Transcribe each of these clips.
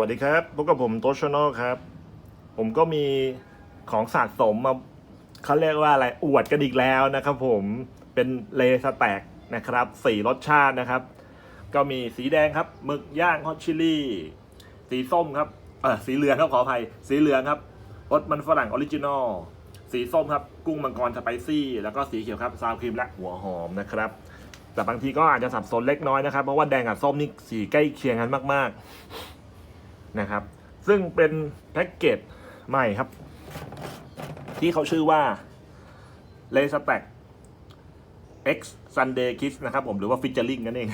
วัสดีครับพบกับผมโตชโนครับ ผมก็มีของสะสมมาเขาเรียกว่าอะไรอวดกันอีกแล้วนะครับผมเป็นเลสแต็กนะครับสี่รสชาตินะครับ ก็มีสีแดงครับหมึกย่างฮอตชิลลี่ สีส้มครับเออสีเหลืองครับขออภัย สีเหลืองครับรสมันฝรั่งออริจินอลสีส้มครับกุ้งมังกรสไปซี่ แล้วก็สีเขียวครับซาวครีมและหัวหอมนะครับ แต่บางทีก็อาจจะสับสนเล็กน้อยนะครับ เพราะว่าแดงกับส้มนี่สีใกล้เคียงกันมาก ๆ นะครับ ซึ่งเป็นแพ็กเกจใหม่ครับ ที่เขาชื่อว่า l a y Stack X Sunday Kiss นะครับผมหรือว่า Featuring นั่นเอง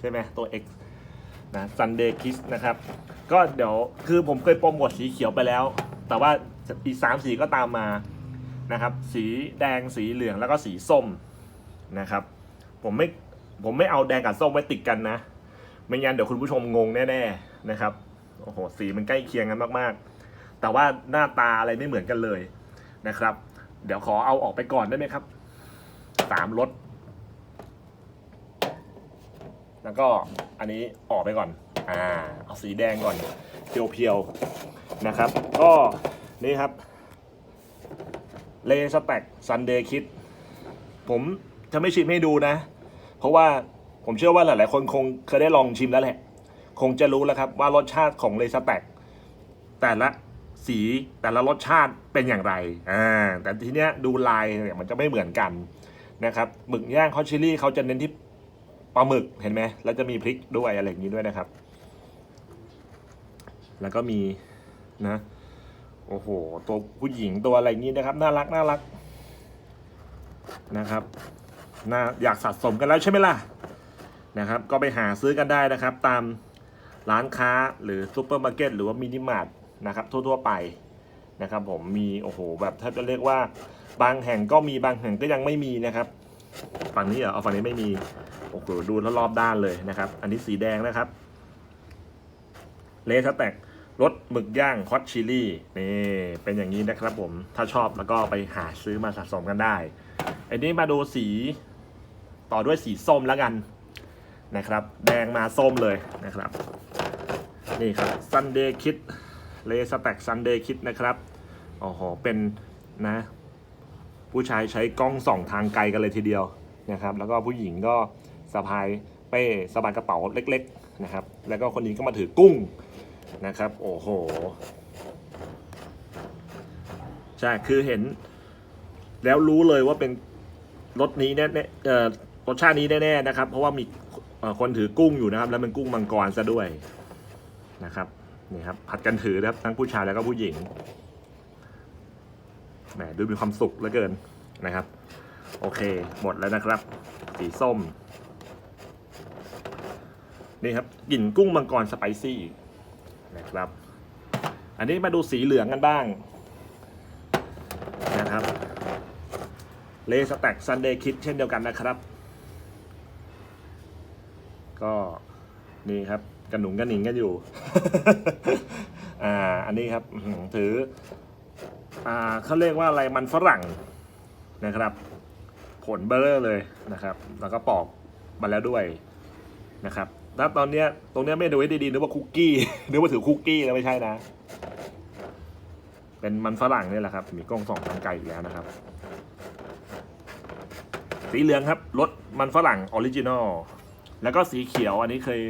ใช่ไหมตัว X นะ Sunday Kiss นะครับ ก็เดี๋ยวคือผมเคยโปรโมทสีเขียวไปแล้ว แต่ว่าอีกสามสีก็ตามมานะครับ สีแดงสีเหลืองแล้วก็สีส้มนะครับ ผมไม่ผมไม่เอาแดงกับส้มไว้ติดกันนะ ไม่งั้นเดี๋ยวคุณผู้ชมงงแน่ ๆ นะครับ โอ้โหสีมันใกล้เคียงกันมากๆ แต่ว่าหน้าตาอะไรไม่เหมือนกันเลยนะครับ เดี๋ยวขอเอาออกไปก่อนได้ไหมครับสามรสแล้วก็อันนี้ออกไปก่อน อ่า เอาสีแดงก่อน เพียวๆ นะครับ ก็นี่ครับ เลสแต็กซันเดย์คิด ผมจะไม่ชิมให้ดูนะ เพราะว่าผมเชื่อว่าหลายๆ คนคงเคยได้ลองชิมแล้วแหละ คงจะรู้แล้วครับว่ารสชาติของเลสแต็กแต่ละสีแต่ละรสชาติเป็นอย่างไรอ่าแต่ทีเนี้ยดูลายเนี่ยมันจะไม่เหมือนกันนะครับหมึกย่างฮอชิลลี่เขาจะเน้นที่ปลาหมึกเห็นไหมแล้วจะมีพริกด้วยอะไรอย่างนี้ด้วยนะครับ แล้วก็มีนะโอ้โห ตัวผู้หญิงตัวอะไรอย่างนี้นะครับ น่ารักน่ารักนะครับน่าอยากสะสมกันแล้วใช่ไหมล่ะนะครับ ก็ไปหาซื้อกันได้นะครับ ตาม ร้านค้าหรือซูเปอร์มาร์เก็ตหรือว่ามินิมาร์ทนะครับทั่วๆไปนะครับผมมีโอ้โหแบบถ้าจะเรียกว่าบางแห่งก็มีบางแห่งก็ยังไม่มีนะครับ ฝั่งนี้เหรอเอาฝั่งนี้ไม่มีโอ้โหดูแล้วรอบด้านเลยนะครับ อันนี้สีแดงนะครับเลสแต็กรสหมึกย่างฮอตชิลลี่นี่เป็นอย่างนี้นะครับผมถ้าชอบแล้วก็ไปหาซื้อมาสะสมกันได้ อันนี้มาดูสีต่อด้วยสีส้มแล้วกันนะครับ แดงมาส้มเลยนะครับ นี่ครับ Sunday Kid เลสแต็ก Sunday Kid นะครับโอ้โหเป็นนะ ผู้ชายใช้กล้องส่องทางไกลกันเลยทีเดียวนะครับ แล้วก็ผู้หญิงก็สะพายเป้สะพายกระเป๋าเล็ก ๆนะครับ แล้วก็คนนี้ก็มาถือกุ้งนะครับ โอ้โหใช่คือเห็น แล้วรู้เลยว่าเป็นรสนี้แน่ๆเอ่อรสชาตินี้แน่ๆนะครับ เพราะว่ามีคนถือกุ้งอยู่นะครับ แล้วเป็นกุ้งมังกรซะด้วย นะครับนี่ครับผัดกันถือนะครับทั้งผู้ชายแล้วก็ผู้หญิงแหมดูมีความสุขเหลือเกินนะครับ โอเค หมดแล้วนะครับ สีส้ม นี่ครับกลิ่นกุ้งมังกรสไปซี่นะครับ อันนี้มาดูสีเหลืองกันบ้างนะครับเลสแต็กซันเดย์คิดเช่นเดียวกันนะครับ ก็นี่ครับ กระหนุงกระหนิงกันอยู่ อ่า อันนี้ครับถือ อ่าเขาเรียกว่าอะไรมันฝรั่งนะครับ ผลเบลอเลยนะครับ แล้วก็ปอกมาแล้วด้วยนะครับแล้วตอนเนี้ยตรงเนี้ยไม่ดูให้ดีๆนึกว่าคุกกี้นึกว่าถือคุกกี้แล้วไม่ใช่นะ เป็นมันฝรั่งนี่แหละครับ มีกล้องสองทางไกลอีกแล้วนะครับ สีเหลืองครับรสมันฝรั่งออริจินอลแล้วก็สีเขียวอันนี้เคย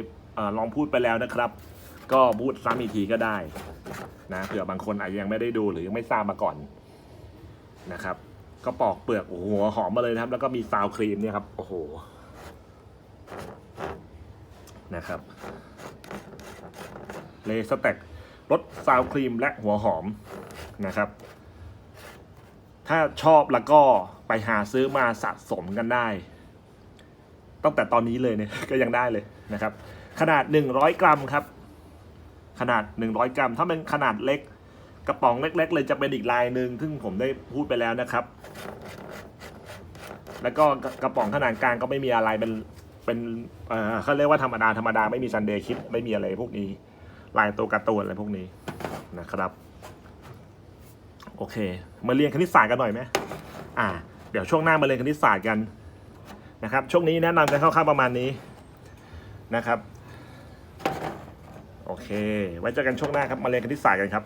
ลองพูดไปแล้วนะครับ ก็พูดซ้ำอีกทีก็ได้นะเผื่อบางคนอาจจะยังไม่ได้ดูหรือยังไม่ทราบมาก่อนนะครับ ก็ปอกเปลือกโอ้โหหอมมาเลยนะครับ แล้วก็มีซาวครีมเนี่ยครับโอ้โหนะครับเลสแต็กรสซาวครีมและหัวหอมนะครับ ถ้าชอบแล้วก็ไปหาซื้อมาสะสมกันได้ ตั้งแต่ตอนนี้เลยเนี่ยก็ยังได้เลยนะครับ ขนาด 100 กรัมครับ ขนาด 100 กรัม ถ้าเป็นขนาดเล็กกระป๋องเล็ก ๆ เลยจะเป็นอีกลายหนึ่งซึ่งผมได้พูดไปแล้วนะครับ แล้วก็กระป๋องขนาดกลางก็ไม่มีอะไรเป็นเป็นเขาเรียกว่าธรรมดาธรรมดาไม่มีซันเดย์คิดไม่มีอะไรพวกนี้ ลายตัวการ์ตูนอะไรพวกนี้นะครับโอเค มาเรียนคณิตศาสตร์กันหน่อยไหมอ่า เดี๋ยวช่วงหน้ามาเรียนคณิตศาสตร์กัน นะครับ ช่วงนี้แนะนำกันคร่าวๆประมาณนี้นะครับ โอเค ไว้เจอกันช่วงหน้าครับ มาเรียนคณิตศาสตร์กันครับ